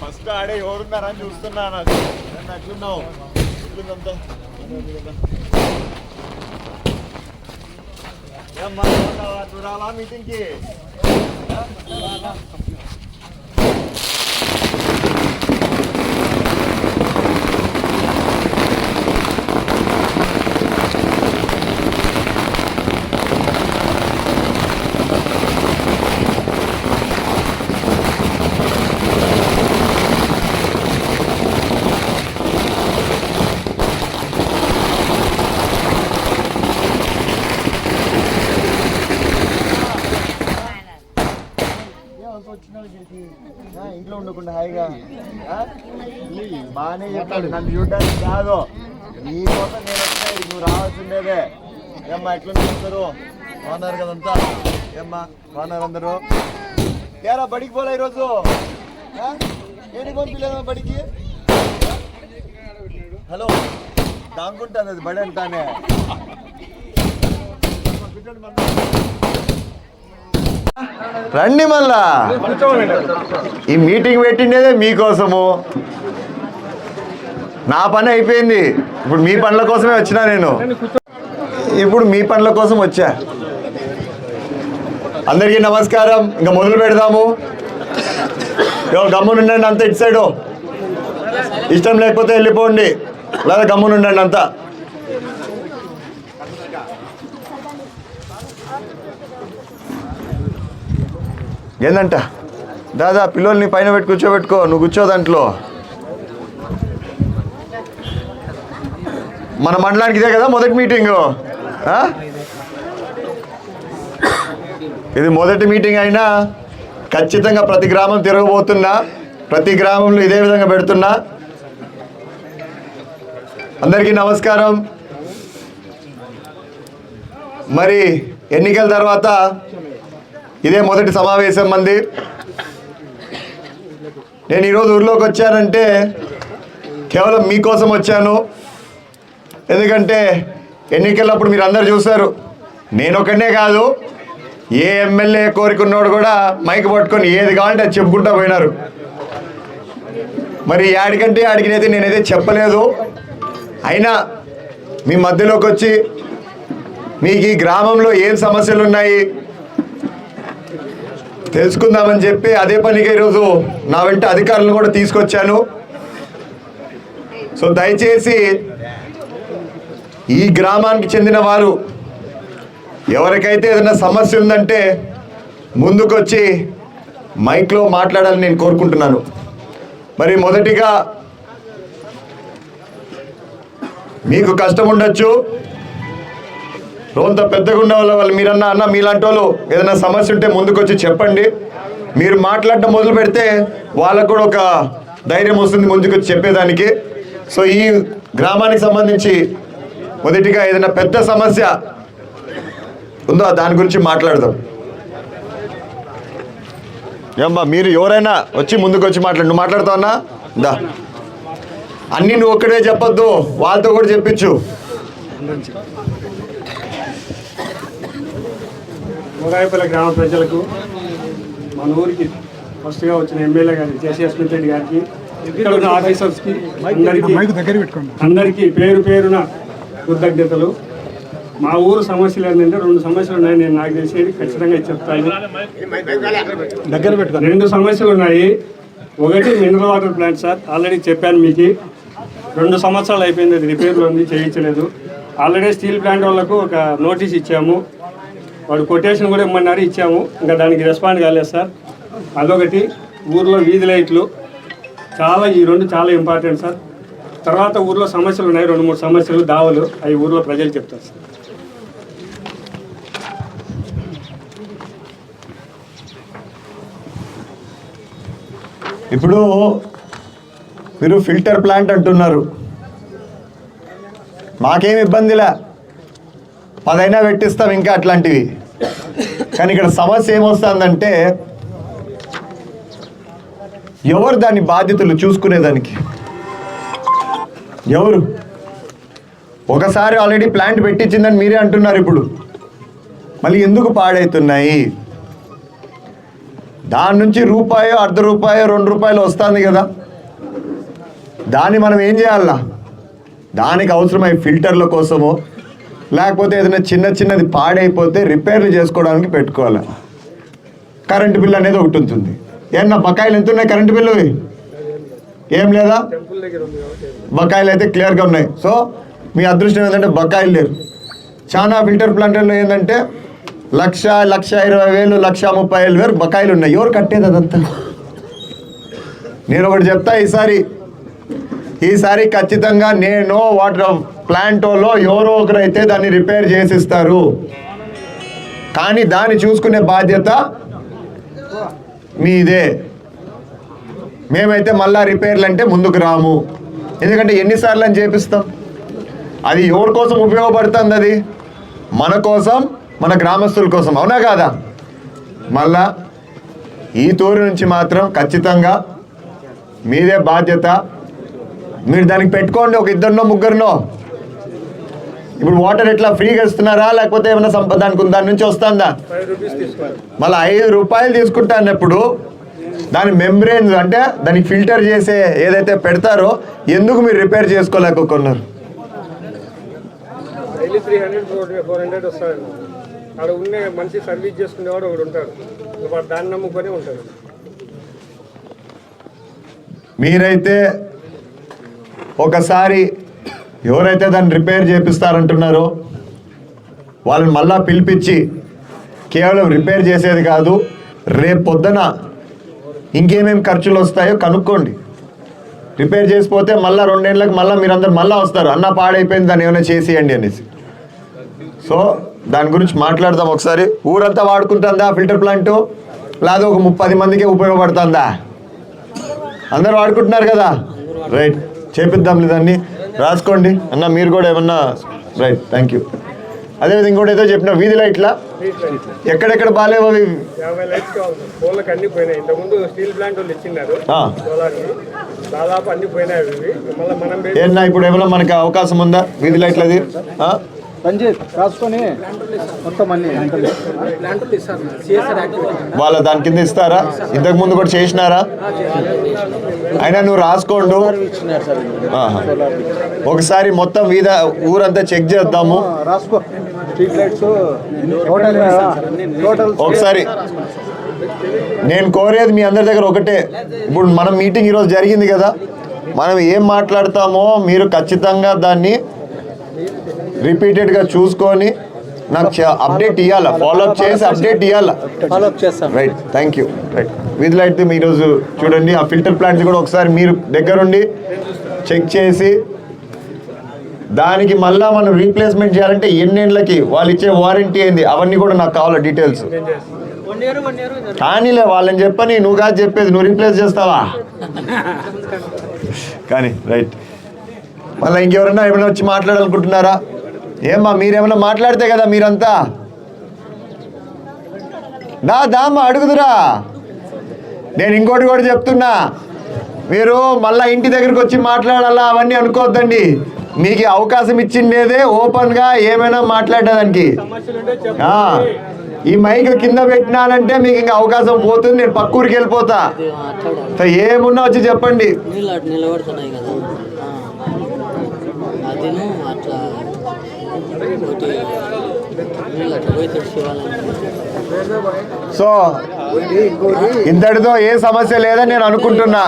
First ఆడే ఎవరున్నారని చూస్తున్నా నాకు నన్ను ఎట్లున్నావు ఎట్లుందంతా ఏమ్మా బాగున్నావా? నువ్వు రాలా మీటింగ్కి ఇంట్లో ఉండకుండా హాయిగా బాగానే చెప్పాడు నన్ను చూడడానికి కాదు. నీ కోసం నేను వచ్చినా నువ్వు రావాల్సిండేదే ఏమ్మా ఎట్లా చూస్తారు బాగున్నారు కదంతా ఏమ్మా బాగున్నారు అందరూ? ఏరా బడికి పోలే ఈరోజు? ఏడు పంపిలేదా బడికి? హలో దాంకుంటుంది అది బడి అంటానే రండి మళ్ళా. ఈ మీటింగ్ పెట్టిండేదే మీకోసము. నా పని అయిపోయింది. ఇప్పుడు మీ పనుల కోసమే వచ్చినా నేను. ఇప్పుడు మీ పనుల కోసం వచ్చా. అందరికీ నమస్కారం. ఇంకా మొదలు పెడదాము. ఎవరు గమ్మునుండండి అంత ఇటు సైడు. ఇష్టం లేకపోతే వెళ్ళిపోండి. లేదా గమ్మునుండండి అంతా. ఏందంట? దాదా పిల్లల్ని పైన పెట్టి కూర్చోబెట్టుకో నువ్వు కూర్చో దాంట్లో. మన మండలానికి ఇదే కదా మొదటి మీటింగు. ఇది మొదటి మీటింగ్ అయినా ఖచ్చితంగా ప్రతి గ్రామం తిరగబోతున్నా ప్రతి గ్రామంలో ఇదే విధంగా పెడుతున్నా. అందరికీ నమస్కారం. మరి ఎన్నికల తర్వాత ఇదే మొదటి సమావేశం మంది. నేను ఈరోజు ఊర్లోకి వచ్చానంటే కేవలం మీకోసం వచ్చాను. ఎందుకంటే ఎన్నికలప్పుడు మీరు అందరు చూశారు. నేను కాదు ఏ ఎమ్మెల్యే కోరుకున్నోడు కూడా మైక్ పట్టుకొని ఏది కావాలంటే అది చెప్పుకుంటా పోయినారు. మరి యాడికంటే యాడికినైతే నేనైతే చెప్పలేదు. అయినా మీ మధ్యలోకి వచ్చి మీకు ఈ గ్రామంలో ఏం సమస్యలు ఉన్నాయి తెలుసుకుందామని చెప్పి అదే పనిగా ఈరోజు నా వెంట అధికారులను కూడా తీసుకొచ్చాను. సో దయచేసి ఈ గ్రామానికి చెందిన వారు ఎవరికైతే ఏదైనా సమస్య ఉందంటే ముందుకొచ్చి మైక్లో మాట్లాడాలని నేను కోరుకుంటున్నాను. మరి మొదటిగా మీకు కష్టం ఉండొచ్చు. రోంత పెద్దగా ఉన్న వాళ్ళ వాళ్ళు మీరన్నా అన్న మీలాంటి వాళ్ళు ఏదైనా సమస్య ఉంటే ముందుకొచ్చి చెప్పండి. మీరు మాట్లాడటం మొదలు పెడితే వాళ్ళకు కూడా ఒక ధైర్యం వస్తుంది ముందుకొచ్చి చెప్పేదానికి. సో ఈ గ్రామానికి సంబంధించి మొదటిగా ఏదైనా పెద్ద సమస్య ఉందో? దాని గురించి మాట్లాడదాం. ఏమ్మా మీరు ఎవరైనా వచ్చి ముందుకు వచ్చి మాట్లాడు. నువ్వు మాట్లాడుతావన్నా దా. అన్నీ నువ్వు ఒక్కడే చెప్పొద్దు వాళ్ళతో కూడా చెప్పించు. ముగాయపల్లి గ్రామ ప్రజలకు మన ఊరికి ఫస్ట్గా వచ్చిన ఎమ్మెల్యే గారికి జేసీ స్మిత్ రెడ్డి గారికి ఇక్కడ ఉన్న ఆఫీసర్స్కి అందరికీ అందరికీ పేరు పేరున కృతజ్ఞతలు. మా ఊరు సమస్యలు ఏంటంటే రెండు సమస్యలు ఉన్నాయి నేను నాకు తెలిసేది ఖచ్చితంగా చెప్తాను. దగ్గర పెట్టుకో రెండు సమస్యలు ఉన్నాయి. ఒకటి mineral water plant sir already చెప్పాను మీకు. రెండు సంవత్సరాలు అయిపోయింది అది రిపేర్లో ఉంది చేయించలేదు. ఆల్రెడీ స్టీల్ ప్లాంట్ వాళ్ళకు ఒక నోటీస్ ఇచ్చాము. వాడు కొటేషన్ కూడా ఇమ్మన్నారు ఇచ్చాము. ఇంకా దానికి రెస్పాండ్ కాలేదు సార్. అదొకటి. ఊర్లో వీధి లైట్లు. చాలా ఈ రెండు చాలా ఇంపార్టెంట్ సార్. తర్వాత ఊర్లో సమస్యలు ఉన్నాయి రెండు మూడు సమస్యలు దావలు. అవి ఊర్లో ప్రజలు చెప్తారు సార్. ఇప్పుడు మీరు ఫిల్టర్ ప్లాంట్ అంటున్నారు. మాకేం ఇబ్బందిలే పదైనా పెట్టిస్తాం ఇంకా అట్లాంటివి. కానీ ఇక్కడ సమస్య ఏమొస్తుందంటే ఎవరు దాని బాధ్యతలు చూసుకునేదానికి ఎవరు? ఒకసారి ఆల్రెడీ ప్లాంట్ పెట్టించిందని మీరే అంటున్నారు ఇప్పుడు. మళ్ళీ ఎందుకు పాడవుతున్నాయి దాని నుంచి రూపాయో అర్ధ రూపాయో రెండు రూపాయలు వస్తుంది కదా. దాన్ని మనం ఏం చేయాలా? దానికి అవసరమై ఫిల్టర్ల కోసమో లేకపోతే ఏదైనా చిన్న చిన్నది పాడైపోతే రిపేర్లు చేసుకోవడానికి పెట్టుకోవాలి. కరెంటు బిల్ అనేది ఒకటి ఉంటుంది. ఏమన్నా బకాయిలు ఎంత ఉన్నాయి కరెంటు బిల్లు? ఏం లేదా? బకాయిలు అయితే క్లియర్గా ఉన్నాయి. సో మీ అదృష్టం ఏంటంటే బకాయిలు లేరు. చాలా ఫిల్టర్ ప్లాంట్లలో ఏంటంటే లక్ష లక్ష ఇరవై వేలు లక్ష ముప్పై వేలు వేలు బకాయిలు ఉన్నాయి. ఎవరు కట్టేది అదంతా? నేను ఒకటి చెప్తా ఈసారి ఈసారి ఖచ్చితంగా నేను వాటర్ ప్లాంటోలో ఎవరో ఒకరైతే దాన్ని రిపేర్ చేసిస్తారు. కానీ దాన్ని చూసుకునే బాధ్యత మీదే. మేమైతే మళ్ళా రిపేర్లు అంటే ముందుకు రాము. ఎందుకంటే ఎన్నిసార్లు అని చేపిస్తాం. అది ఎవరి కోసం ఉపయోగపడుతుంది అది? మన కోసం మన గ్రామస్తుల కోసం. అవునా కాదా? మళ్ళా ఈ తూరు నుంచి మాత్రం ఖచ్చితంగా మీదే బాధ్యత. మీరు దానికి పెట్టుకోండి ఒక ఇద్దరినో ముగ్గురినో. ఇప్పుడు వాటర్ ఎట్లా ఫ్రీగా ఇస్తున్నారా? లేకపోతే ఏమైనా సంపద దాని నుంచి వస్తుందా? మళ్ళీ ఐదు రూపాయలు తీసుకుంటా అన్నప్పుడు దాని మెంబ్రెయిన్స్ అంటే దానికి ఫిల్టర్ చేసే ఏదైతే పెడతారో ఎందుకు మీరు రిపేర్ చేసుకోలేకపోతున్నారు అక్కడ ఉండే మంచి సర్వీస్ చేసుకునేవాడు ఒకడు ఉంటాడు. దాన్ని నమ్ముకొని ఉంటాడు. మీరైతే ఒకసారి ఎవరైతే దాన్ని రిపేర్ చేపిస్తారంటున్నారో వాళ్ళని మళ్ళా పిలిపించి కేవలం రిపేర్ చేసేది కాదు రేపు పొద్దున ఇంకేమేమి ఖర్చులు వస్తాయో కనుక్కోండి. రిపేర్ చేసిపోతే మళ్ళీ రెండేళ్ళకి మళ్ళీ మీరందరూ మళ్ళీ వస్తారు అన్న పాడైపోయింది దాన్ని ఏమైనా చేసేయండి అనేసి. సో దాని గురించి మాట్లాడదాం ఒకసారి. ఊరంతా వాడుకుంటుందా ఫిల్టర్ ప్లాంట్? లేదా ఒక ముప్పది మందికే ఉపయోగపడుతుందా? అందరూ వాడుకుంటున్నారు కదా? రైట్. చేపిద్దాం దాన్ని. రాసుకోండి. అన్న మీరు కూడా ఏమన్నా రైట్ థ్యాంక్ యూ. అదేవిధంగా ఇంకోటి ఏదో చెప్పిన వీధి లైట్లా. ఎక్కడెక్కడ బాగాలేవు అవి. ఇప్పుడు ఏమైనా మనకి అవకాశం ఉందా? వీధి లైట్లది. ఆ? రంజిత్ రాసుకొని మొత్తం అన్ని వాళ్ళ దాని కింద ఇస్తారా? ఇంతకు ముందు కూడా చేసినారా? అయినా నువ్వు రాసుకోండు. ఒకసారి మొత్తం వీధ ఊరంతా చెక్ చేద్దాము. రాసుకో. స్ట్రీట్ లైట్స్ టోటల్ టోటల్ ఒకసారి. నేను కోరేది మీ అందరి దగ్గర ఒకటే. ఇప్పుడు మనం మీటింగ్ ఈరోజు జరిగింది కదా. మనం ఏం మాట్లాడతామో మీరు ఖచ్చితంగా దాన్ని రిపీటెడ్గా చూసుకొని నాకు అప్డేట్ ఇవ్వాలా ఫాలోఅప్ చేసి అప్డేట్ ఇవ్వాలా ఫాలో అప్ చేస్తాం. Right thank you right with light మీ ఈరోజు చూడండి ఆ ఫిల్టర్ ప్లాంట్స్ కూడా ఒకసారి మీరు దగ్గరుండి చెక్ చేసి దానికి మళ్ళా మనం రీప్లేస్మెంట్ చేయాలంటే ఎన్నేళ్ళకి వాళ్ళు ఇచ్చే వారంటీ ఏంది? అవన్నీ కూడా నాకు కావాలి డీటెయిల్స్ కానీలే వాళ్ళని చెప్పని నువ్వు కాదు చెప్పేది నువ్వు రీప్లేస్ చేస్తావా? కానీ రైట్ మళ్ళీ ఇంకెవరన్నా ఏమైనా వచ్చి మాట్లాడాలనుకుంటున్నారా? ఏమ్మా మీరేమైనా మాట్లాడితే కదా మీరంతా? దా దామ్మ అడుగుదురా. నేను ఇంకోటి కూడా చెప్తున్నా. మీరు మళ్ళీ ఇంటి దగ్గరికి వచ్చి మాట్లాడాలా? అవన్నీ అనుకోవద్దండి. మీకు అవకాశం ఇచ్చిండేదే ఓపెన్గా ఏమైనా మాట్లాడడానికి ఈ మైక్ కింద పెట్టినానంటే మీకు ఇంకా అవకాశం పోతుంది. నేను పక్కూరికి వెళ్ళిపోతా. ఏమున్నా వచ్చి చెప్పండి. సో ఇంతటితో ఏ సమస్య లేదని నేను అనుకుంటున్నా.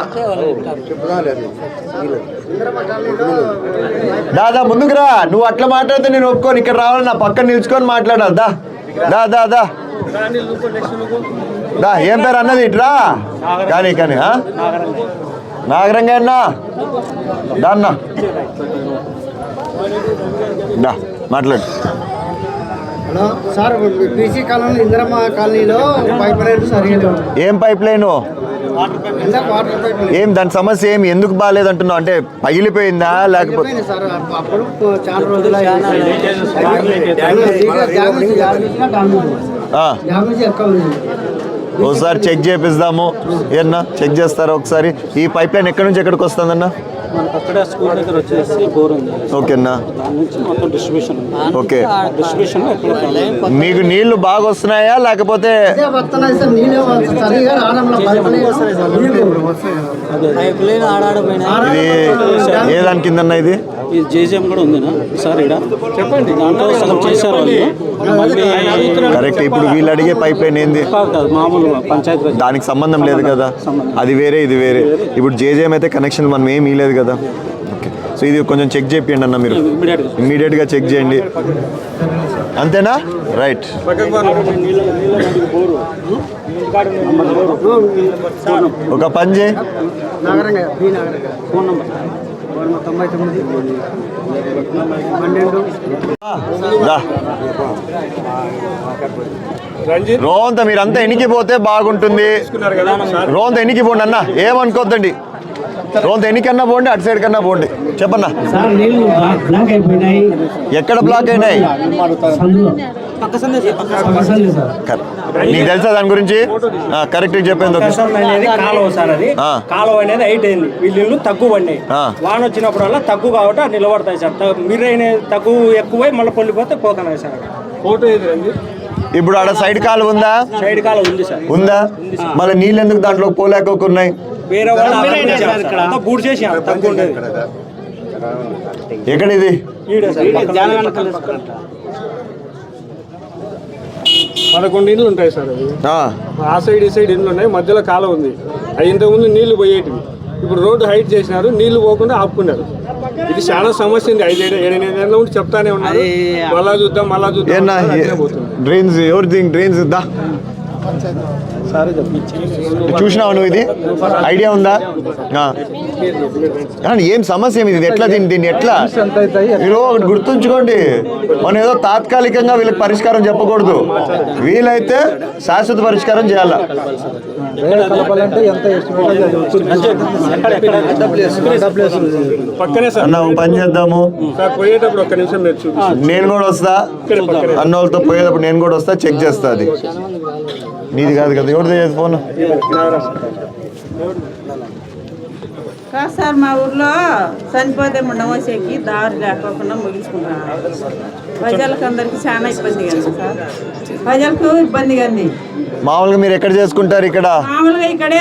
దాదా ముందుకు రా. నువ్వు అట్లా మాట్లాడితే నేను ఒప్పుకోను. ఇక్కడ రావాలి నా పక్కన నిల్చుకొని మాట్లాడాలి. దా దా దా దా. దా ఏం పేరు అన్నది? ఇట్రా కానీ కానీ నాగరంగా అన్నా. దా అన్నా. మాట్లాడు. Hello sir PC colony Indiramma కాలనీలో పైప్ లైన్ సరిగా. ఏం పైప్ లైన్? కింద వాటర్ పైప్ లైన్? ఏం దాని సమస్య ఏం? ఎందుకు బాగాలేదంటున్నావు? అంటే పగిలిపోయిందా? లేకపోతే ఒకసారి చెక్ చేపిస్తాము ఏమన్నా చెక్ చేస్తారా ఒకసారి? ఈ పైప్ లైన్ ఎక్కడి నుంచి ఎక్కడికి వస్తుందన్న? మనకు అక్కడ స్కూల్ దగ్గర వచ్చేసి బోర్ ఉంది. ఓకేనా దాని నుంచి మొత్తం డిస్ట్రిబ్యూషన్ ఉంది. ఓకే. డిస్ట్రిబ్యూషన్ ఎక్కడ మీకు నీళ్ళు బాగా వస్తున్నాయా? లేకపోతే ఇదే ఏ దాని కిందన్నా ఇది? ఈ జేజీఎం కూడా ఉందినా? సార్ ఇక్కడ చెప్పండి. దాంట్లో సగం చేశారు వాళ్ళు. కరెక్ట్ ఇప్పుడు వీళ్ళు అడిగే పైప్ లైన్ ఏంది? కాదు కాదు మామూలు పంచాయతీ దానికి సంబంధం లేదు కదా? అది వేరే ఇది వేరే. ఇప్పుడు జేజేఎం అయితే కనెక్షన్ మనం ఏమీ లేదు కదా? ఓకే సో ఇది కొంచెం చెక్ చేయండి అన్న మీరు. ఇమీడియట్గా చెక్ చేయండి. అంతేనా? రైట్ ఒక పని చేయి. రోంత మీరంతా ఎనికిపోతే బాగుంటుంది. రోంత ఎనికి పోండి అన్న. ఏమనుకోద్దండి? రోంత ఎనికన్నా పోండి అటు సైడ్ కన్నా పోండి. చెప్పన్నా? సార్ నీళ్ళు బ్లాక్ అయిపోయినాయి. ఎక్కడ బ్లాక్ అయినాయి. నీకు తెలుసా దాని గురించి? కరెక్ట్ చెప్పేందుకు కాలువ సార్ అది. కాలువ అనేది హైట్ అయింది. వీళ్ళు ఇల్లు తక్కువ పడినాయి. వాన వచ్చినప్పుడల్లా తక్కువ కాబట్టి అది నిలబడతాయి సార్. మీరైన తక్కువ ఎక్కువై మళ్ళీ పొల్లిపోతే పోతున్నాయి సార్. ఫోటో ఇప్పుడు ఆడ సైడ్ కాలు ఉందా? సైడ్ కాలువ ఉంది సార్. ఉందా? మళ్ళీ నీళ్ళు ఎందుకు దాంట్లో పోలేకోకున్నాయి వేరే వాళ్ళు ఆక్రమించారు. అంతా బూడ్ చేసి తక్కువ ఉండేది ఎక్కడ ఇది. పదకొండు ఇండ్లు ఉంటాయి సార్ అది ఆ, సైడ్ ఈ సైడ్ ఇండ్లు ఉన్నాయి. మధ్యలో కాలువ ఉంది. అవి ఇంతకుముందు నీళ్ళు పోయేటివి. ఇప్పుడు రోడ్డు హైట్ చేసినారు నీళ్ళు పోకుండా ఆపుకున్నారు. ఇది చాలా సమస్య ఉంది. ఐదు ఏడు ఏడెనిమిది ఏళ్ళ నుండి చెప్తానే ఉన్నారు. మళ్ళా చూద్దాం మళ్ళా చూద్దాం. డ్రైన్స్ ఎవరు దీనికి డ్రైన్స్ దా? చూసినావు నువ్వు ఇది? ఐడియా ఉందా? ఏం సమస్య ఏమి ఇది? ఎట్లా దీన్ని దీన్ని ఎట్లా? మీరు ఒకటి గుర్తుంచుకోండి. మనం ఏదో తాత్కాలికంగా వీళ్ళకి పరిష్కారం చెప్పకూడదు. వీలైతే శాశ్వత పరిష్కారం చేయాలా? అన్న పని చేద్దాము. నేను కూడా వస్తా. అన్న వాళ్ళతో పోయేటప్పుడు నేను కూడా వస్తా చెక్ చేస్తా అది. నీది కాదు కదా ఎవరిది ఫోన్? కాదు సార్ మా ఊర్లో చనిపోతే ముండమోసేకి దారి లేకోకుండా ముగించుకుంటున్నారు ప్రజలకు అందరికి చాలా ఇబ్బందిగా ఉంది సార్. ప్రజలకు ఇబ్బందిగా ఉంది మామూలుగా మీరు ఎక్కడ చేసుకుంటారు ఇక్కడ? మామూలుగా ఇక్కడే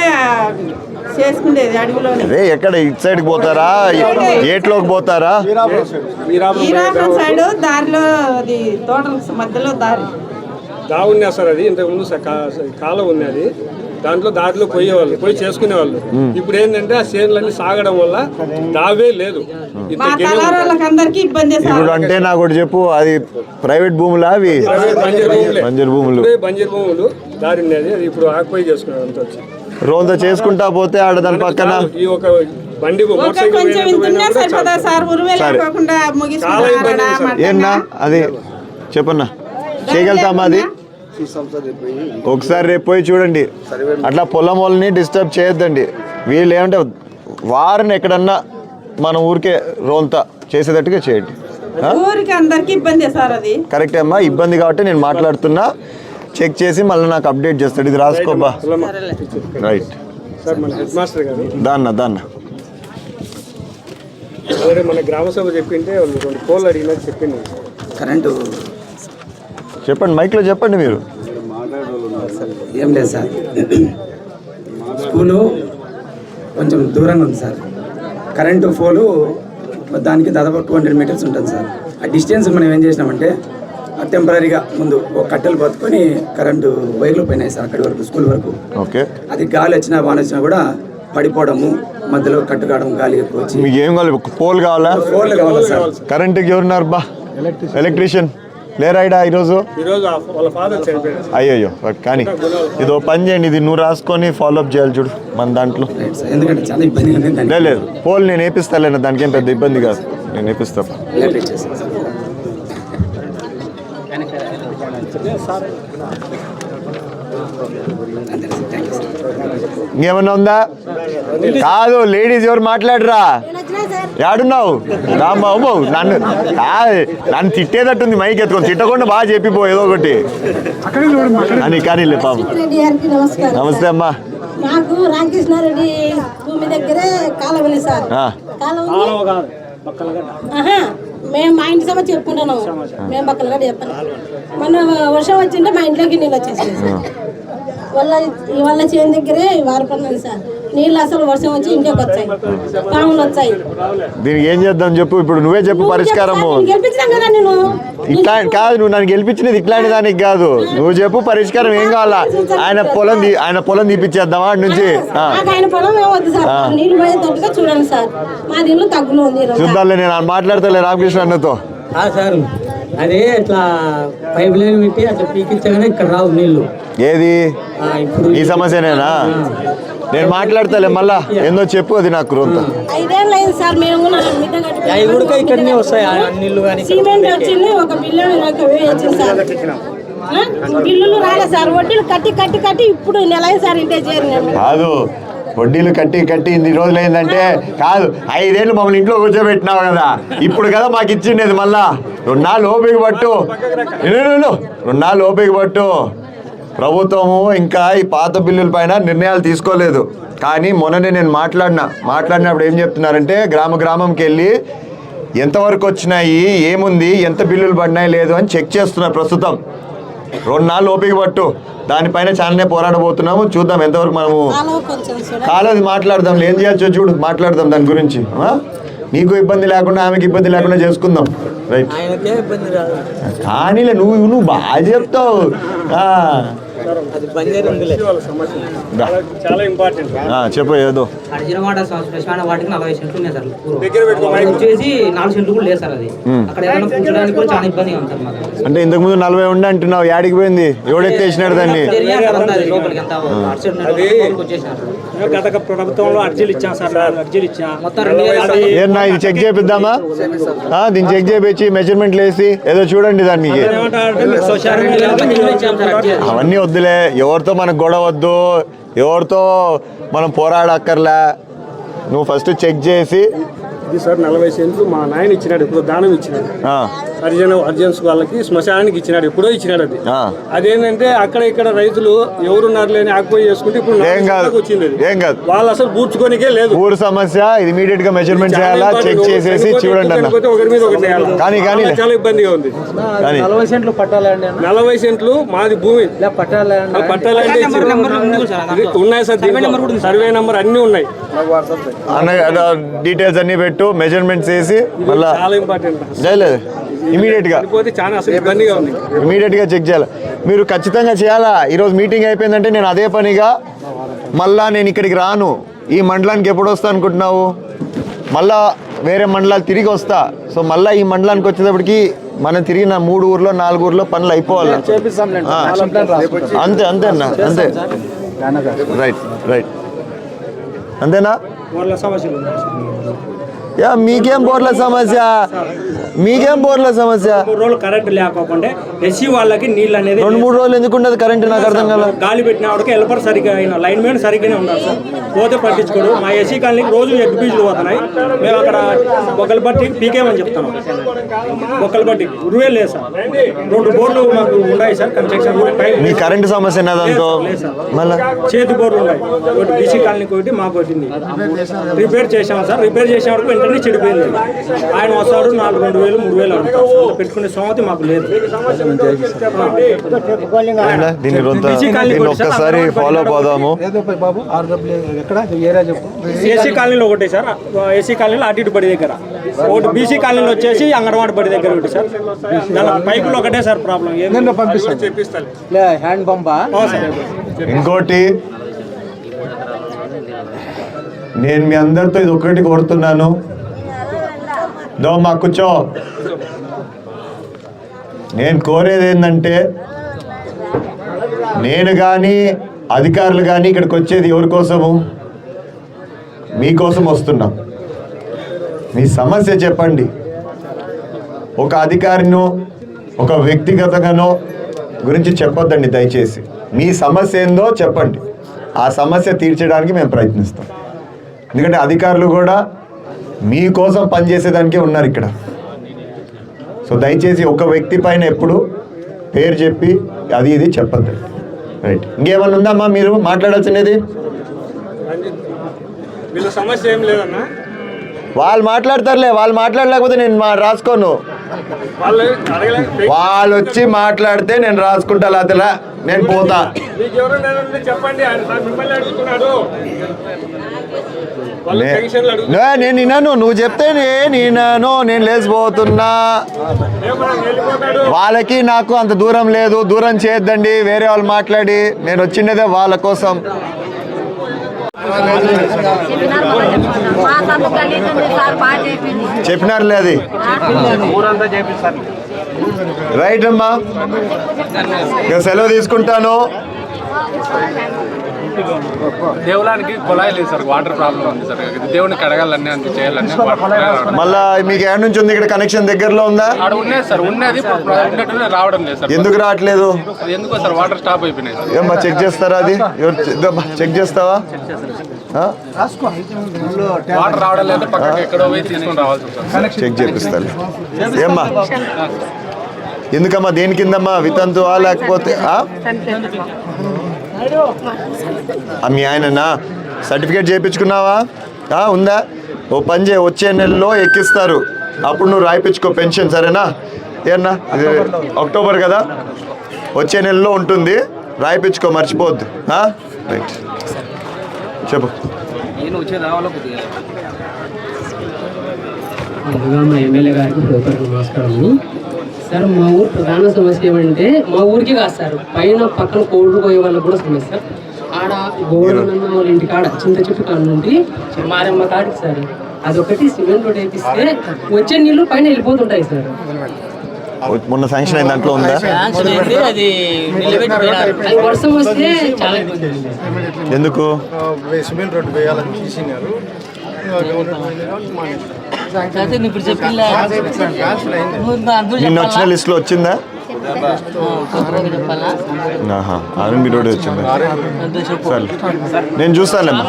చేసుకునేది అడవిలోనే. అదే ఎక్కడ? ఇటు సైడ్కి పోతారా? ఏట్లోకి పోతారా? సైడ్ దారిలో అది తోటల మధ్యలో దారి. దా ఉన్నా సార్ అది. ఇంతకుముందు స- కా- కాలువ ఉన్నది దాంట్లో దారిలో పోయేవాళ్ళు పోయి చేసుకునేవాళ్ళు. ఇప్పుడు ఏంటంటే ఆ చేనులన్నీ సాగడం వల్ల దావే లేదు. ఇప్పుడు అంటే నాకు ఒకటి చెప్పు అది ప్రైవేట్ భూములా అవి? ప్రైవేట్ బంజరు భూములే. బంజరు భూములు. ఇప్పుడే బంజరు భూములు. దారి ఉన్నది. అది ఇప్పుడు ఆకుపోయి చేసుకున్నారు అంత వచ్చి. రోజు చేసుకుంటా పోతే ఆడ దాని పక్కన ఈ ఒక బండి ఉంది. ఏనా అది చెప్పన్నా. చేయగలుగుతామా అది? ఒకసారి రేపు పోయి చూడండి. అట్లా పొలం వాళ్ళని డిస్టర్బ్ చేయొద్దండి. వీళ్ళు ఏమంటే వారిని ఎక్కడన్నా మన ఊరికే రోంతా చేసేటట్టుగా చేయండి. ఆ? ఊరికి అందరికి ఇబ్బంది సార్ అది? కరెక్టే అమ్మా ఇబ్బంది కాబట్టి నేను మాట్లాడుతున్నా. చెక్ చేసి మళ్ళీ నాకు అప్డేట్ చేస్తాడు. ఇది రాసుకోబ్బా రైట్ సార్ మన హెడ్ మాస్టర్ గారు దాన్న. దాన్న మన గ్రామ సభ చెప్పింటే వాళ్ళు రెండు కోళ్ళు అడిగినట్టు చెప్పింది కరెంటు చెప్పండి మైక్లో చెప్పండి మీరు. ఏం లేదు సార్. స్కూలు కొంచెం దూరంగా ఉంది సార్. కరెంటు పోలు దానికి దాదాపు టూ హండ్రెడ్ మీటర్స్ ఉంటుంది సార్. ఆ డిస్టెన్స్ మనం ఏం చేసినామంటే టెంపరీగా ముందు ఒక కట్టెలు పట్టుకొని కరెంటు వైర్లు పోయినాయి సార్ అక్కడి వరకు స్కూల్ వరకు. ఓకే. అది గాలి వచ్చినా వాన వచ్చినా కూడా పడిపోవడము మధ్యలో కట్టు కావడం గాలి ఎక్కువ వచ్చి. మీకు ఏం కావాలి? పోల్ కావాలా? ఫోన్లు కావాలి సార్. కరెంట్కి ఎవరున్నారు బా? ఎలక్ట్రీషియన్ లేరా ఇడా ఈరోజు? అయ్యయ్యో కానీ ఇదో పని చేయండి ఇది నువ్వు రాసుకొని ఫాలోఅప్ చేయాలి చూడు మన దాంట్లో. రైట్ సార్ ఎందుకంటే చాలా ఇబ్బందిగా ఉంది దాన్ని లే, లేదు. పోల్ నేను వేపిస్తాలేను? దానికి ఏం పెద్ద ఇబ్బంది కాదు. నేను వేపిస్తా. ఇంకేమన్నా ఉందా? కాదు లేడీస్ ఎవరు మాట్లాడరా? యాడున్నావు? రాంబాబు నన్ను నన్ను తిట్టేటట్టుంది మైక్ ఎత్తుకొని తిట్టకుండా బాగా చెప్పిపో ఏదో ఒకటి. అని కానీ లే పాపం. రెడ్డి గారికి నమస్కారం నమస్తే అమ్మా. మాకు రామకృష్ణారెడ్డి భూమి దగ్గరే కాలం ఉంది సార్. మేము మా ఇంటి సమస్య చెప్పుకుంటున్నాము. మేము బక్కలు కూడా చెప్పాలి మొన్న వర్షం వచ్చింటే మా ఇంట్లోకి నీళ్ళు వచ్చేసింది సార్. వాళ్ళ చేను దగ్గరే వారిపోతున్నాను సార్. నీళ్ళు అసలు వర్షం వచ్చి ఇంట్లోకి వచ్చాయి. పాములు వచ్చాయి. దీనికి ఏం చేద్దాం చెప్పు? ఇప్పుడు నువ్వే చెప్పు పరిష్కారము. నేను గెలిపించినాం కదా నేను. ఇట్లా కాదు నువ్వు నన్ను గెలిపించినది ఇట్లాంటి దానికి కాదు. నువ్వు చెప్పు పరిష్కారం ఏం కావాలా? ఆయన పొలం తీ- ఆయన పొలం తీపిచ్చేద్దామా అటు నుంచి. ఆ, నాకు ఆయన పొలం ఏమవుతుంది సార్. నీళ్ళు పోయేటట్టుగా చూడండి సార్. మా నీళ్ళు తగ్గులో ఉంది. చూద్దాంలే నేను మాట్లాడతాలే రామకృష్ణ అన్నతో. సార్. అదే ఇట్లా పైప్ లైన్ పెట్టి అట్లా పీకించగానే ఇక్కడ రావు నీళ్ళు ఏది? ఇప్పుడు ఈ సమస్యనేనా? నేను మాట్లాడతాలే మళ్ళా ఏందో చెప్పు అది నాకు రొంత ఐదేళ్ళు అయింది సార్ మేము కూడా మిద్ద కట్టుకున్నాం. అవి కూడా ఇక్కడనే వస్తాయి ఆ నీళ్ళు కానీ సిమెంట్ వచ్చింది ఒక బిల్లు ఒక వెయ్యి వచ్చింది సార్ ఆ? బిల్లులు రాలే సార్ వడ్డీలు కట్టి కట్టి కట్టి ఇప్పుడు నెల అయింది సార్ ఇంటే చేరినాము కాదు వడ్డీలు కట్టి కట్టి ఇన్ని రోజులు అయిందంటే కాదు ఐదేళ్ళు మమ్మల్ని ఇంట్లో కూర్చోబెట్టినావు కదా. ఇప్పుడు కదా మాకు ఇచ్చిండేది మళ్ళా. రెండాళ్ళు ఓపిక పట్టు. ఇను, రెండాళ్ళు ఓపిక పట్టు. ప్రభుత్వము ఇంకా ఈ పాత బిల్లుల పైన నిర్ణయాలు తీసుకోలేదు. కానీ మొన్ననే నేను మాట్లాడినా మాట్లాడినప్పుడు ఏం చెప్తున్నారంటే గ్రామ గ్రామంకి వెళ్ళి ఎంతవరకు వచ్చినాయి ఏముంది ఎంత బిల్లులు పడినాయి లేదు అని చెక్ చేస్తున్నారు ప్రస్తుతం. రెండు నాళ్ళు ఓపిక పట్టు. దానిపైన చాలానే పోరాడబోతున్నాము. చూద్దాం ఎంతవరకు మనము కాలేదు మాట్లాడదాం. ఏం చేయొచ్చో చూడు మాట్లాడదాం దాని గురించి. ఆ? నీకు ఇబ్బంది లేకుండా ఆమెకి ఇబ్బంది లేకుండా చేసుకుందాం. రైట్ ఆయనకే ఇబ్బంది రాదు. కానీలే నువ్వు నువ్వు బాగా చెప్తావు. చాలా ఇంపార్టెంట్ ఆ, చెప్పు ఏదో అర్జునవాడ శ్మశాన వాటికి నలభై సెంట్లు ఉన్నాయి సార్ ఊరు. దగ్గర పెట్టుకో అది వచ్చేసి నాలుగు సెంట్లు కూడా లేదు సార్ అది మ్మ్. అక్కడ ఏదైనా కూర్చోడానికి కూడా చాలా ఇబ్బందిగా ఉంటుంది మాకు అంటే ఇంతకు ముందు నలభై ఉండి అంటున్నావు యాడికి పోయింది ఎవడెత్తేసినాడు దాన్ని గత ప్రభుత్వంలో అర్జీలు ఇచ్చాం సార్ అర్జీలు ఇచ్చాం మొత్తం ఇది చెక్ చేపిద్దామా ఆ, దీన్ని చెక్ చేపించి మెజర్మెంట్లు వేసి ఏదో చూడండి దానికి ఏమంటారంటే సోషల్ వద్దులే ఎవరితో మనకు గొడవ వద్దు ఎవరితో మనం పోరాడక్కర్లే. నువ్వు ఫస్ట్ చెక్ చేసి ఇది సార్ నలభై సెంట్లు మా నాయన ఇచ్చినాడు ఇప్పుడు దానం ఇచ్చినాడు. ఆ, హరిజన హరిజన్స్ వాళ్ళకి శ్మశానానికి ఇచ్చినాడు ఎప్పుడో ఇచ్చినాడు అది. అదేంటంటే అక్కడ ఇక్కడ రైతులు ఎవరున్నారు లేని ఆకుపోయి చేసుకుంటే ఇప్పుడు వచ్చింది అది. ఏం కాదు. వాళ్ళు అసలు పూడ్చుకోనికే లేదు. ఊరు సమస్య ఇమీడియట్గా మెజర్మెంట్ చేయాలా? చెక్ చేసేసి చూడండి ఒకరి మీద ఒకటి. కానీ, కానీ. చాలా- ఇబ్బందిగా ఉంది. నలభై సెంట్లు పట్టాలండి నలభై సెంట్లు మాది భూమి. పట్టాలండి. ఆ పట్టాలంటే నెంబర్ నెంబర్ ఉంది కూడా సార్ ఇది ఉన్నాయి సార్. సర్వే నెంబర్ అన్ని ఉన్నాయి. అన్న డీటెయిల్స్ అన్ని పెట్టు మెజర్మెంట్స్ వేసి మళ్ళా చాలా ఇంపార్టెంట్ చేయలేదు ఇమీడియట్గా. ఇమీడియట్గా చెక్ చేయాలి. మీరు ఖచ్చితంగా చేయాలా? ఈరోజు మీటింగ్ అయిపోయిందంటే నేను అదే పనిగా మళ్ళా నేను ఇక్కడికి రాను. ఈ మండలానికి ఎప్పుడు వస్తా అనుకుంటున్నావు? మళ్ళా వేరే మండలాలు తిరిగి వస్తా. సో మళ్ళా ఈ మండలానికి వచ్చేటప్పటికి మనం తిరిగిన మూడు ఊర్లో నాలుగు ఊర్లో పనులు అయిపోవాలి. అంతే అంతే అన్న అంతే. రైట్ రైట్ అంతేనా? యా మీకేం బోర్ల సమస్య? మీకేం బోర్ల సమస్య? మూడు రోజులు కరెంట్ లేకపోకుండా ఎస్సీ వాళ్ళకి నీళ్ళు అనేది రెండు మూడు రోజులు ఎందుకు ఉండదు కరెంట్? నాకు అర్థం కాల గాలి పెట్టిన వాడికి హెల్పర్ సరిగ్గా అయిన లైన్ మ్యాన్ సరిగ్గానే ఉన్నారు సార్. పోతే పట్టించుకోడు. మా ఎస్సీ కాలనీకి రోజు ఎగ్ బీజులు పోతున్నాయి. మేము అక్కడ ఒకరి బట్టి పీకేమని చెప్తున్నాం. ఒకరి బట్టి ఉరువే లేదు సార్. రెండు బోర్లు మాకు ఉన్నాయి సార్. కన్స్ట్రక్షన్ మీ కరెంట్ సమస్య దాంతో. మళ్ళా? చేతి బోర్లు ఉన్నాయి. ఒకటి బీసీ కాలనీకి ఒకటి మాకు ఒకటి రిపేర్ చేసాం సార్. రిపేర్ చేసే వరకు వెంటనే చెడిపోయింది. ఆయన వస్తాడు నాలుగు రెండు వేలు మూడు వేలు అడుగుతారు సార్. పెట్టుకునే సోమతి మాకు లేదు. ఒక్కసారి ఫాలో పోదాము. చెప్పు? ఏసీ కాలనీలో ఒకటి సార్ ఏసీ కాలనీలో అటు ఇటు బడి దగ్గర. ఒకటి బీసీ కాలనీలో వచ్చేసి అంగన్వాడి బడి దగ్గర ఒకటి సార్ పైపులు ఒకటే సార్ ప్రాబ్లం హ్యాండ్ పంపా? ఇంకోటి నేను మీ అందరితో ఇది ఒకటి కోరుతున్నాను. దో మా కూర్చో. నేను కోరేది ఏంటంటే నేను కానీ అధికారులు కానీ ఇక్కడికి వచ్చేది ఎవరి కోసము? మీకోసం వస్తున్నాం. మీ సమస్య చెప్పండి. ఒక అధికారినో ఒక వ్యక్తిగతంగానో గురించి చెప్పొద్దండి దయచేసి. మీ సమస్య ఏందో చెప్పండి. ఆ సమస్య తీర్చడానికి మేము ప్రయత్నిస్తాం. ఎందుకంటే అధికారులు కూడా మీకోసం పనిచేసేదానికే ఉన్నారు ఇక్కడ. సో దయచేసి ఒక వ్యక్తి పైన ఎప్పుడు పేరు చెప్పి అది ఇది చెప్పద్దు. రైట్ ఇంకేమన్నా ఉందమ్మా మీరు మాట్లాడాల్సినది? వీళ్ళ సమస్య ఏం లేదన్నా. వాళ్ళు మాట్లాడతారులే వాళ్ళు మాట్లాడలేకపోతే నేను మా రాసుకోను. వాళ్ళు వచ్చి మాట్లాడితే నేను రాసుకుంటా లేకపోతే నేను పోతా. చెప్పండి నేను విన్నాను నువ్వు చెప్తే నేను నేను లేచిపోతున్నా. వాళ్ళకి నాకు అంత దూరం లేదు దూరం చేయొద్దండి వేరే వాళ్ళు మాట్లాడి నేను వచ్చిండేదే వాళ్ళ కోసం. చెప్పినారులే అది. రైట్ అమ్మా. సెలవు తీసుకుంటాను. దేవులానికి కుళాయి లేదు సార్ వాటర్ ప్రాబ్లం ఉంది సార్. దేవునికి కడగాలన్నీ అంత రావడం. మళ్ళా మీకు ఎక్కడి నుంచి ఉంది ఇక్కడ కనెక్షన్ దగ్గరలో ఉందా? ఆడ ఉన్నది సార్ ఉన్నది రావడం లేదు సార్. ఎందుకు రావట్లేదు? ఎందుకో సార్ వాటర్ స్టాప్ అయిపోయినాయి సార్. ఏమ్మా చెక్ చేస్తారా అది? చెక్ చేస్తావా? ఆ? వాటర్ రావడం లేదు పక్కకి ఎక్కడో పోయి తీసుకొని రావాల్సి వస్తుంది సార్. చెక్ చేపిస్తాను ఏమ్మా? ఎందుకమ్మా దేని కిందమ్మా? వితంతువా లేకపోతే మీ ఆయననా సర్టిఫికేట్ చేయించుకున్నావా? ఉందా? ఓ పని చేయి వచ్చే నెలలో ఎక్కిస్తారు. అప్పుడు నువ్వు రాయిపించుకో పెన్షన్ సరేనా? ఏనా అక్టోబర్ కదా? వచ్చే నెలలో ఉంటుంది. రాయిపించుకో మర్చిపోవద్దు. రైట్ చెప్పు. ముందుగా మా ఎమ్మెల్యే గారికి నమస్కారము. సార్ మా ఊరు ప్రధాన సమస్య ఏమంటే మా ఊరికి కాదు సార్ పైన పక్కన కోళ్ళు పోయే వాళ్ళకి కూడా సమస్య ఆడ గోడలన్న వాళ్ళ ఇంటి కాడ చింత చెట్టు కాడ నుండి మారమ్మ కాడికి సార్. అదొకటి సిమెంట్ రోడ్ వేపిస్తే వచ్చే నీళ్ళు పైన వెళ్ళిపోతుంటాయి సార్. మొన్న శాంక్షన్ అయిన దాంట్లో ఉందా? వర్షం వస్తే చాలా. ఎందుకు? సిమెంట్ రోడ్డు వేయాలని తీసినారు ఇప్పుడు చెప్పిల్ల నిన్న వచ్చిన లిస్ట్లో వచ్చిందా? ఆర్ఎన్బి రోడ్ వచ్చిందా. సరే. నేను చూస్తానులేమ్మా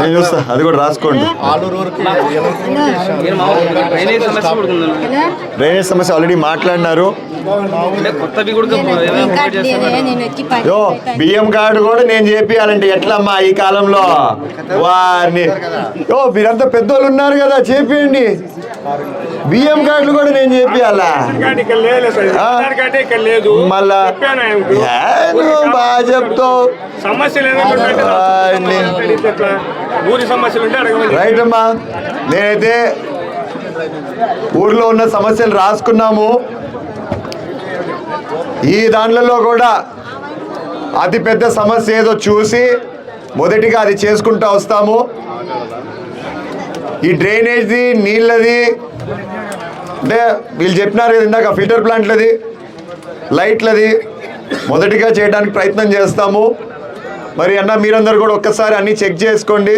నేను చూస్తా. అది కూడా రాసుకోండి. డ్రైనేజ్ సమస్య ఆల్రెడీ మాట్లాడినారు. బియ్యం కార్డు కూడా నేను చేపియాలంటే ఎట్లమ్మా ఈ కాలంలో? వారిని. యో మీరంతా పెద్దోళ్ళు ఉన్నారు కదా చేపియండి. బియ్యం కార్డులు కూడా నేను చేపియాలా? ఇక్కడ లేదు. మళ్ళా బాగా చెప్తావు. సమస్యలు? ఊరి సమస్యలు ఉంటే రైట్ అమ్మా. నేనైతే ఊర్లో ఉన్న సమస్యలు రాసుకున్నాము. ఈ దాంట్లో కూడా అతి పెద్ద సమస్య ఏదో చూసి మొదటిగా అది చేసుకుంటూ వస్తాము. ఈ డ్రైనేజ్ది నీళ్ళది అంటే వీళ్ళు చెప్పినారు కదా ఇందాక ఫిల్టర్ ప్లాంట్లది. లైట్లది మొదటిగా చేయడానికి ప్రయత్నం చేస్తాము. మరి అన్న మీరందరూ కూడా ఒక్కసారి అన్నీ చెక్ చేసుకోండి.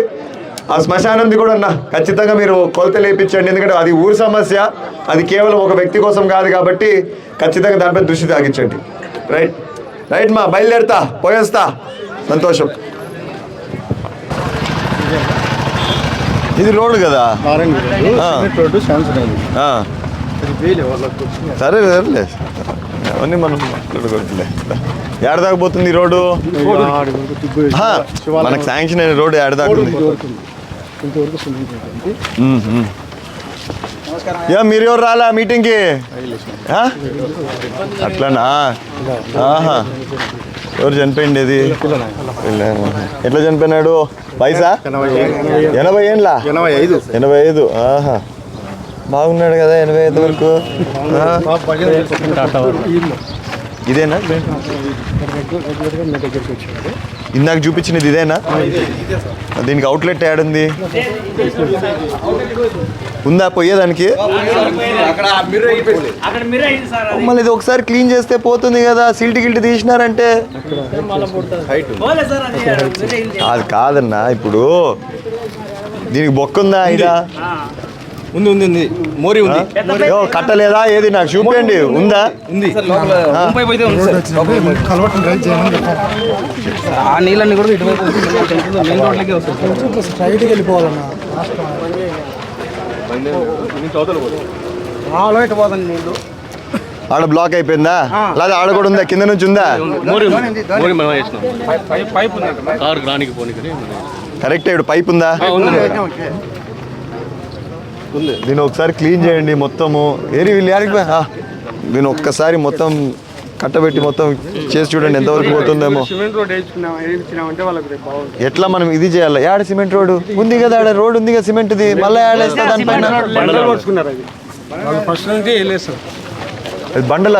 ఆ శ్మశానంది కూడా అన్న ఖచ్చితంగా మీరు కొలతలు వేయించండి. ఎందుకంటే అది ఊరి సమస్య. అది కేవలం ఒక వ్యక్తి కోసం కాదు కాబట్టి ఖచ్చితంగా దానిపై దృష్టి తాగించండి రైట్. రైట్ మా బయలుదేరుతా పోయేస్తా. సంతోషం. ఇది రోడ్డు కదా. సరే సరేలే. అవన్నీ మనం మాట్లాడుకోవట్లే ఈ రోడ్డు? మనకు శాంక్షన్ అయిన రోడ్డు ఏడ దాకా ఉంది? ఇంతవరకు ఉంది. ఇంతవరకు సిమెంట్ రోడ్డు ఉంది. ఉమ్, ఉమ్. యా మీరు ఎవరు రాలా మీటింగ్కి? అట్లానా? ఆహా. ఎవరు చనిపోయింది ఇది ఎట్లా చనిపోయినాడు? వయసా? ఎనభై ఏండ్లా ఎనభై ఐదు. ఎనభై ఐదు. ఆహా. బాగున్నాడు కదా ఎనభై ఐదు వరకు. ఇదేనా? ఇందాక చూపించినది ఇదేనా? దీనికి అవుట్లెట్ ఏడుంది ఉందా. పోయేదానికి మళ్ళీ ఇది ఒకసారి క్లీన్ చేస్తే పోతుంది కదా. సిల్టి గిల్టి తీసినారంటే. అది కాదన్నా ఇప్పుడు దీనికి బొక్కుందా ఇదా ఉంది ఉంది ఉంది. మోరి ఉంది. యో, కట్టలేదా? ఏది నాకు చూపించండి. ఉందా. ఉంది? ఆ. ముంబై పోయితే ఉంది సార్. కలవటం ట్రై చేయమని ఆ నీళ్ళన్నీ కూడా ఇటువైపు మెయిన్ రోడ్లకే వస్తుంది స్ట్రైట్కి వెళ్ళిపోవాలన్నా. ఆలో ఇటు నీళ్ళు. ఆడ బ్లాక్ అయిపోయిందా? లేదా ఆడ కూడా ఉందా? కింద నుంచి ఉందా? మోరి మోరి మనం వేసినాం. పైప్ ఉంది కారు రానికి పోనీకి కరెక్ట్ ఇప్పుడు పైప్ ఉందా? దీన్ని ఒకసారి క్లీన్ చేయండి మొత్తము. ఏరి వీళ్ళు యాడికి దీన్ని ఒక్కసారి మొత్తం కట్టబెట్టి మొత్తం చేసి చూడండి ఎంతవరకు పోతుందేమో. సిమెంట్ ఎట్లా మనం ఇది చేయాలి? యాడ సిమెంట్ రోడ్ ఉంది కదా ఆడ రోడ్ ఉంది కదా సిమెంట్ది మళ్ళీ యాడ్ వేస్తా దానిపైన బండలు ఫస్ట్ నుంచి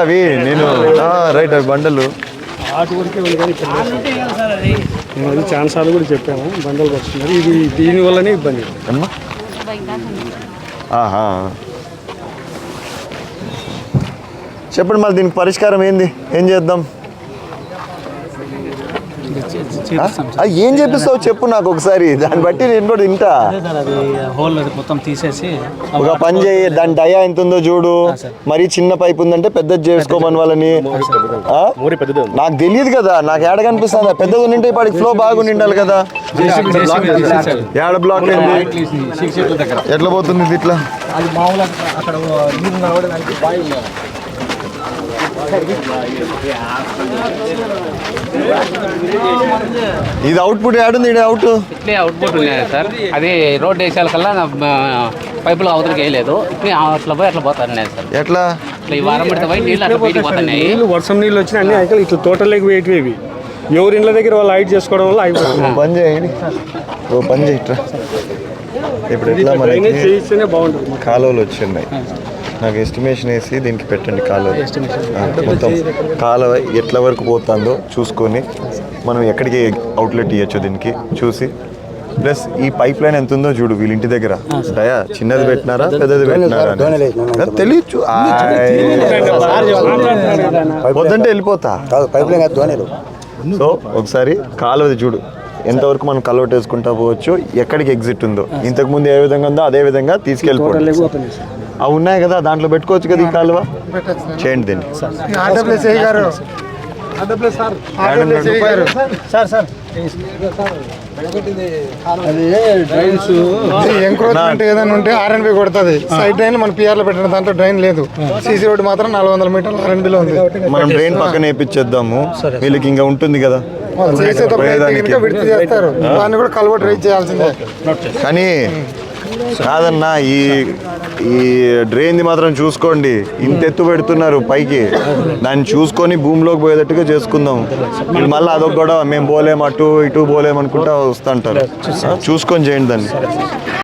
అవి నేను రైట్ అవి బండలు. ఉంది చాలా సార్లు కూడా చెప్పాము బండలు పడుతున్నారు ఇది దీని వల్లనే ఇబ్బంది. అమ్మా. ఆహా. చెప్పండి మళ్ళీ దీనికి పరిష్కారం ఏంది ఏం చేద్దాం ఏం చెప్పిస్తావు చెప్పు నాకు ఒకసారి దాన్ని బట్టి నేను కూడా తింటా. హోల్ అది మొత్తం తీసేసి ఒక పని చేయి దాని డయా ఎంత ఉందో చూడు మరి చిన్న పైప్ ఉందంటే పెద్దది చేసుకోమని వాళ్ళని? నాకు తెలియదు కదా నాకు ఏడ కనిపిస్తుందా? పెద్దది ఉండింటే ఇప్పటికి ఫ్లో బాగుండి ఉండాలి కదా ఏడ బ్లాక్ ఎట్లా పోతుంది ఇట్లా? అది మామూలుగా అక్కడ నీరు నడవడానికి బావి ఉంది ఇది అవుట్పుట్ ఏడుంది ఇది అవుట్ ఇట్లే అవుట్పుట్ ఉన్నాయి సార్. అది రోడ్ వేసాల కల్లా పైపులు అవతలకి వేయలేదు. ఇట్లే అట్లా పోయి అట్లా పోతున్నాయి సార్? ఎట్లా? ఇట్లా ఈ వారం పడితే పోయి నీళ్ళు అట్లా బయటికి పోతున్నాయి. నీళ్ళు వర్షం నీళ్ళు వచ్చినా అన్ని అయితే ఇట్లా తోటలోకి వేయటివి ఎవరి ఇండ్ల దగ్గర వాళ్ళు హైట్ చేసుకోవడం వల్ల అయిపోతుంది. ఓ పని చేయండి ఓ పని చేయట్రా ఇప్పుడు ఎట్లా మనకి కాలువలు వచ్చిన్నాయి నాకు ఎస్టిమేషన్ వేసి దీనికి పెట్టండి కాలువ మొత్తం కాలువ ఎట్ల వరకు పోతుందో చూసుకొని మనం ఎక్కడికి అవుట్లెట్ ఇవ్వచ్చు దీనికి చూసి. ప్లస్ ఈ పైప్ లైన్ ఎంత ఉందో చూడు వీళ్ళ ఇంటి దగ్గర దయా చిన్నది పెట్టినారా పెద్దది పెట్టినారా. తెలియచ్చు. వద్దంటే వెళ్ళిపోతా. పైప్ లైన్ ధోనిలు సో ఒకసారి కాలువది చూడు. ఎంతవరకు మనం కలవట్ వేసుకుంటా పోవచ్చు ఎక్కడికి ఎగ్జిట్ ఉందో. ఇంతకు ముందు ఏ విధంగా ఉందో అదే విధంగా సార్ అవి ఉన్నాయి కదా దాంట్లో పెట్టుకోవచ్చు కదా ఈ కాలువ? చేయండి దీన్ని. ఎంక్రోచ్మెంట్ ఏదైనా ఉంటే ఆర్ఎన్బి కొడుతుంది. సైడ్ డ్రైన్ మన పిఆర్లో పెట్టిన దాంట్లో డ్రైన్ లేదు. సీసీ రోడ్ మాత్రం నాలుగు వందల మీటర్లు ఆర్ఎన్బి లో ఉంది. మనం ట్రైన్ పక్కన వేయించేద్దాము వీళ్ళకి ఇంకా ఉంటుంది కదా. చేసేటప్పుడు చేస్తారు. దాన్ని కూడా చేయాల్సిందే. కానీ కాదన్నా ఈ ఈ డ్రైన్ది మాత్రం చూసుకోండి. ఇంత ఎత్తు పెడుతున్నారు పైకి. దాన్ని చూసుకొని భూమిలోకి పోయేటట్టుగా చేసుకుందాం. మళ్ళీ అదొక గొడవ. మేము పోలేం అటు ఇటు పోలేము అనుకుంటా వస్తుంటారు చూసుకొని చేయండి దాన్ని.